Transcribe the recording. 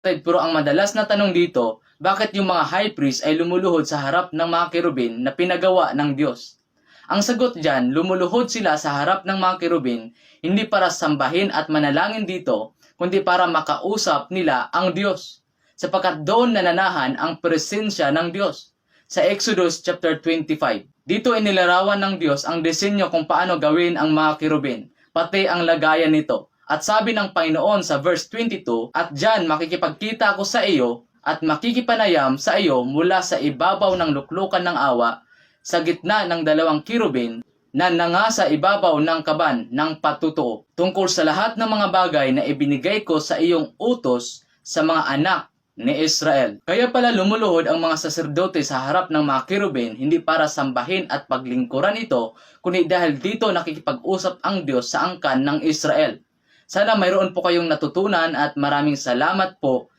Pero ang madalas na tanong dito, bakit yung mga high priest ay lumuluhod sa harap ng mga kerubin na pinagawa ng Diyos? Ang sagot dyan, lumuluhod sila sa harap ng mga kerubin hindi para sambahin at manalangin dito, kundi para makausap nila ang Diyos. Sapagkat doon nananahan ang presensya ng Diyos. Sa Exodus chapter 25, dito inilarawan ng Diyos ang disenyo kung paano gawin ang mga kerubin, pati ang lagayan nito. At sabi ng Panginoon sa verse 22, At dyan makikipagkita ako sa iyo at makikipanayam sa iyo mula sa ibabaw ng luklukan ng awa sa gitna ng dalawang kirubin na nanga sa ibabaw ng kaban ng patutuo tungkol sa lahat ng mga bagay na ibinigay ko sa iyong utos sa mga anak ni Israel. Kaya pala lumuluhod ang mga saserdote sa harap ng mga kirubin hindi para sambahin at paglingkuran ito, kundi dahil dito nakikipag-usap ang Diyos sa angkan ng Israel. Sana mayroon po kayong natutunan at maraming salamat po